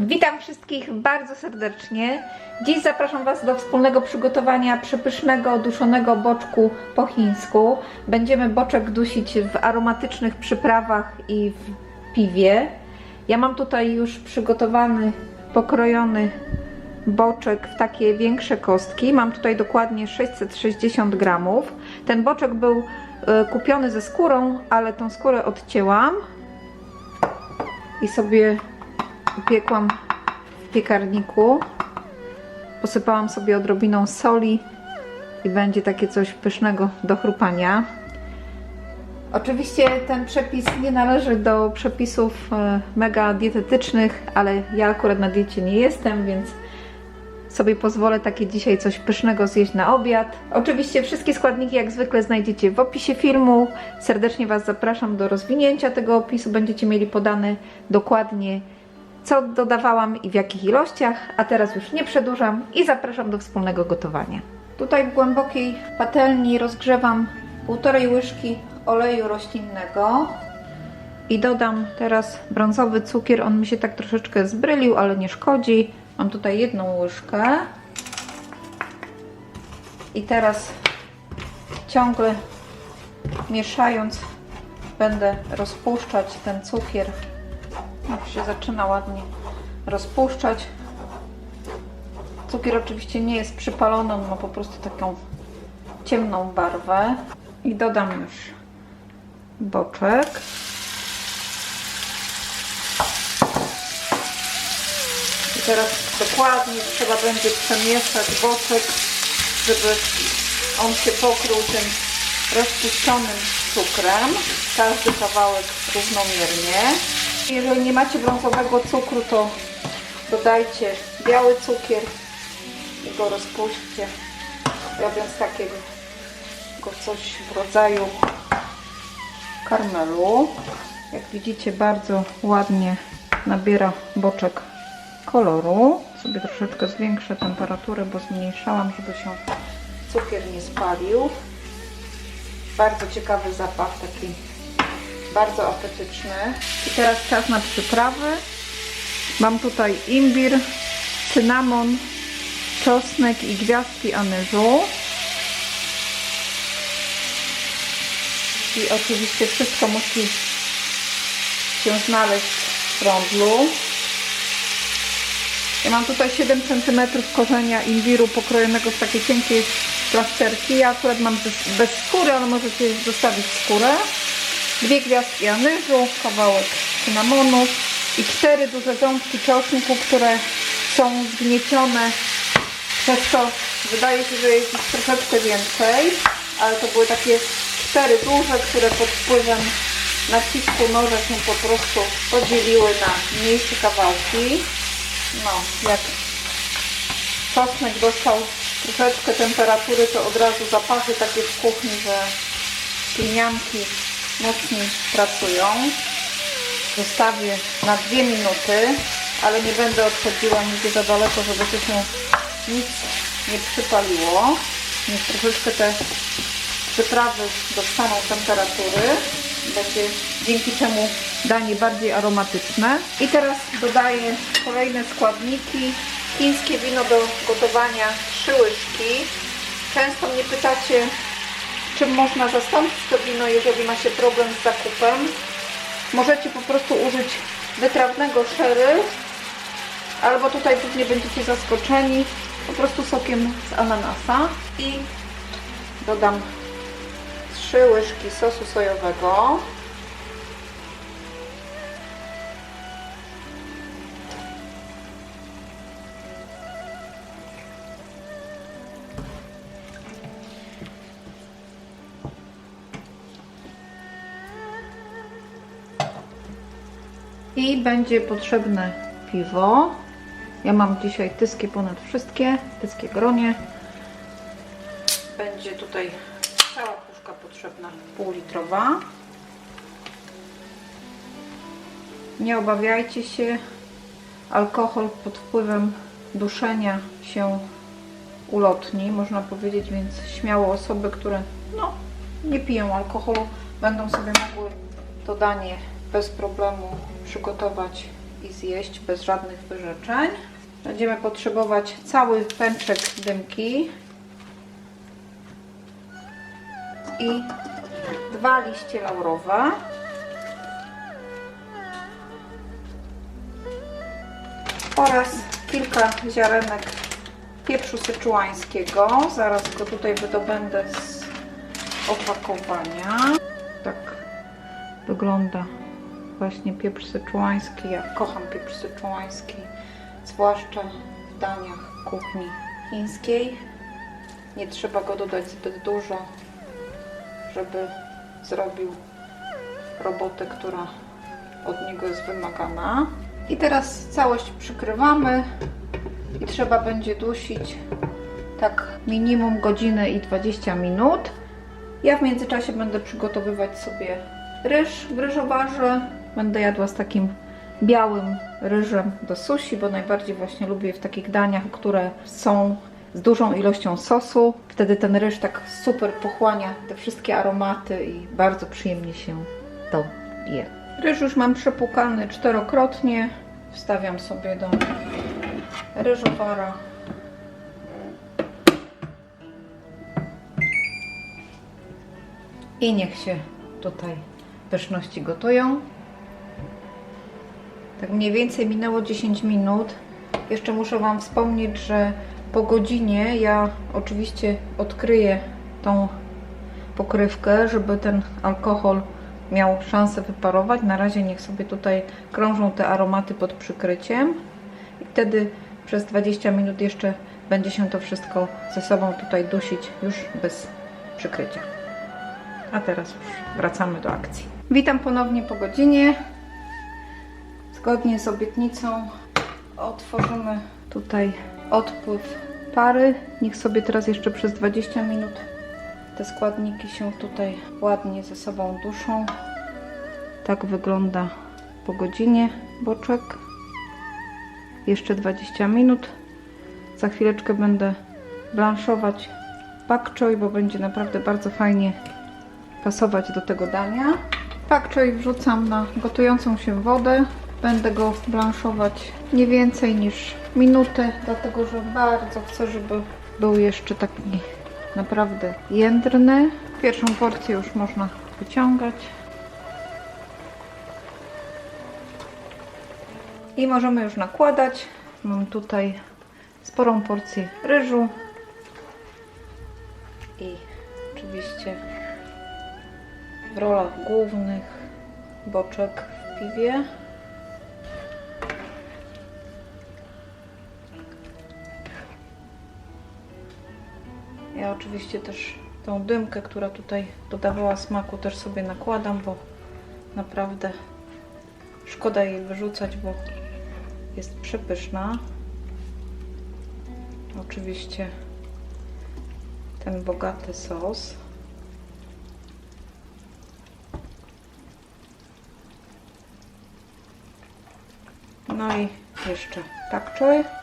Witam wszystkich bardzo serdecznie. Dziś zapraszam Was do wspólnego przygotowania przepysznego, duszonego boczku po chińsku. Będziemy boczek dusić w aromatycznych przyprawach i w piwie. Ja mam tutaj już przygotowany, pokrojony boczek w takie większe kostki. Mam tutaj dokładnie 660 gramów. Ten boczek był e, kupiony ze skórą, ale tą skórę odcięłam i sobie upiekłam w piekarniku. Posypałam sobie odrobiną soli i będzie takie coś pysznego do chrupania. Oczywiście ten przepis nie należy do przepisów e, mega dietetycznych, ale ja akurat na diecie nie jestem, więc sobie pozwolę takie dzisiaj coś pysznego zjeść na obiad. Oczywiście wszystkie składniki jak zwykle znajdziecie w opisie filmu. Serdecznie Was zapraszam do rozwinięcia tego opisu. Będziecie mieli podane dokładnie co dodawałam i w jakich ilościach. A teraz już nie przedłużam i zapraszam do wspólnego gotowania. Tutaj w głębokiej patelni rozgrzewam półtorej łyżki oleju roślinnego i dodam teraz brązowy cukier. On mi się tak troszeczkę zbrylił, ale nie szkodzi. Mam tutaj jedną łyżkę. I teraz ciągle mieszając będę rozpuszczać ten cukier. Już się zaczyna ładnie rozpuszczać. Cukier oczywiście nie jest przypalony, on ma po prostu taką ciemną barwę. I dodam już boczek. I teraz dokładnie trzeba będzie przemieszać boczek, żeby on się pokrył tym rozpuszczonym cukrem. Każdy kawałek równomiernie. Jeżeli nie macie brązowego cukru, to dodajcie biały cukier i go rozpuśćcie, robiąc takiego go coś w rodzaju karmelu. Jak widzicie, bardzo ładnie nabiera boczek koloru. Sobie troszeczkę zwiększę temperaturę, bo zmniejszałam, żeby się cukier nie spalił. Bardzo ciekawy zapach, taki bardzo apetyczny. I teraz czas na przyprawy. Mam tutaj imbir, cynamon, czosnek i gwiazdki anyżu. I oczywiście wszystko musi się znaleźć w rondlu. Ja mam tutaj 7 cm korzenia imbiru pokrojonego w takie cienkie plasterki. Ja akurat mam bez skóry, ale możecie zostawić skórę. Dwie gwiazdki anyżu, kawałek cynamonu i cztery duże ząbki czosnku, które są zgniecione. Przez to wydaje się, że jest ich troszeczkę więcej, ale to były takie cztery duże, które pod wpływem nacisku noża się po prostu podzieliły na mniejsze kawałki. No, jak czosnek dostał troszeczkę temperatury, to od razu zapachy takie w kuchni, że glinianki mocniej pracują. Zostawię na dwie minuty, ale nie będę odchodziła nigdzie za daleko, żeby tu się nic nie przypaliło. Niech troszeczkę te przyprawy dostaną temperatury. Będzie dzięki czemu danie bardziej aromatyczne. I teraz dodaję kolejne składniki. Chińskie wino do gotowania 3 łyżki. Często mnie pytacie, czym można zastąpić to wino, jeżeli ma się problem z zakupem. Możecie po prostu użyć wytrawnego sherry, albo tutaj pewnie będziecie zaskoczeni po prostu sokiem z ananasa i dodam 3 łyżki sosu sojowego. I będzie potrzebne piwo. Ja mam dzisiaj tyskie ponad wszystkie, tyskie gronie. Będzie tutaj cała puszka potrzebna, pół litrowa. Nie obawiajcie się, alkohol pod wpływem duszenia się ulotni, można powiedzieć, więc śmiało osoby, które no, nie piją alkoholu, będą sobie mogły to danie bez problemu przygotować i zjeść bez żadnych wyrzeczeń. Będziemy potrzebować cały pęczek dymki i dwa liście laurowe. oraz kilka ziarenek pieprzu syczuańskiego. Zaraz go tutaj wydobędę z opakowania. Tak wygląda właśnie pieprz syczuański. Ja kocham pieprz syczuański, zwłaszcza w daniach kuchni chińskiej. Nie trzeba go dodać zbyt dużo, żeby zrobił robotę, która od niego jest wymagana. I teraz całość przykrywamy i trzeba będzie dusić tak minimum godzinę i 20 minut. Ja w międzyczasie będę przygotowywać sobie ryż w ryżowarze. Będę jadła z takim białym ryżem do sushi, bo najbardziej właśnie lubię w takich daniach, które są z dużą ilością sosu. Wtedy ten ryż tak super pochłania te wszystkie aromaty i bardzo przyjemnie się to je. Ryż już mam przepłukany czterokrotnie. Wstawiam sobie do ryżowara. I niech się tutaj pyszności gotują. Tak mniej więcej minęło 10 minut. Jeszcze muszę Wam wspomnieć, że po godzinie ja oczywiście odkryję tą pokrywkę, żeby ten alkohol miał szansę wyparować. Na razie niech sobie tutaj krążą te aromaty pod przykryciem i wtedy przez 20 minut jeszcze będzie się to wszystko ze sobą tutaj dusić już bez przykrycia. A teraz już wracamy do akcji. Witam ponownie po godzinie. Zgodnie z obietnicą otworzymy tutaj odpływ pary. Niech sobie teraz jeszcze przez 20 minut te składniki się tutaj ładnie ze sobą duszą. Tak wygląda po godzinie boczek. Jeszcze 20 minut. Za chwileczkę będę blanszować pak choi, bo będzie naprawdę bardzo fajnie pasować do tego dania. Pak choi wrzucam na gotującą się wodę. Będę go blanszować nie więcej niż minutę, dlatego że bardzo chcę, żeby był jeszcze taki naprawdę jędrny. Pierwszą porcję już można wyciągać. I możemy już nakładać. Mam tutaj sporą porcję ryżu i oczywiście w rolach głównych boczek w piwie. Ja oczywiście też tą dymkę, która tutaj dodawała smaku, też sobie nakładam, bo naprawdę szkoda jej wyrzucać, bo jest przepyszna. Oczywiście ten bogaty sos. No i jeszcze pak choi.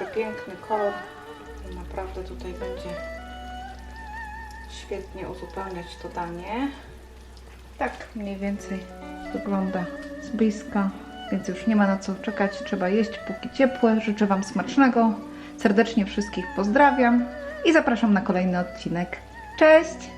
Przepiękny kolor naprawdę tutaj będzie świetnie uzupełniać to danie. Tak mniej więcej wygląda z bliska, więc już nie ma na co czekać. Trzeba jeść póki ciepłe. Życzę Wam smacznego. Serdecznie wszystkich pozdrawiam i zapraszam na kolejny odcinek. Cześć!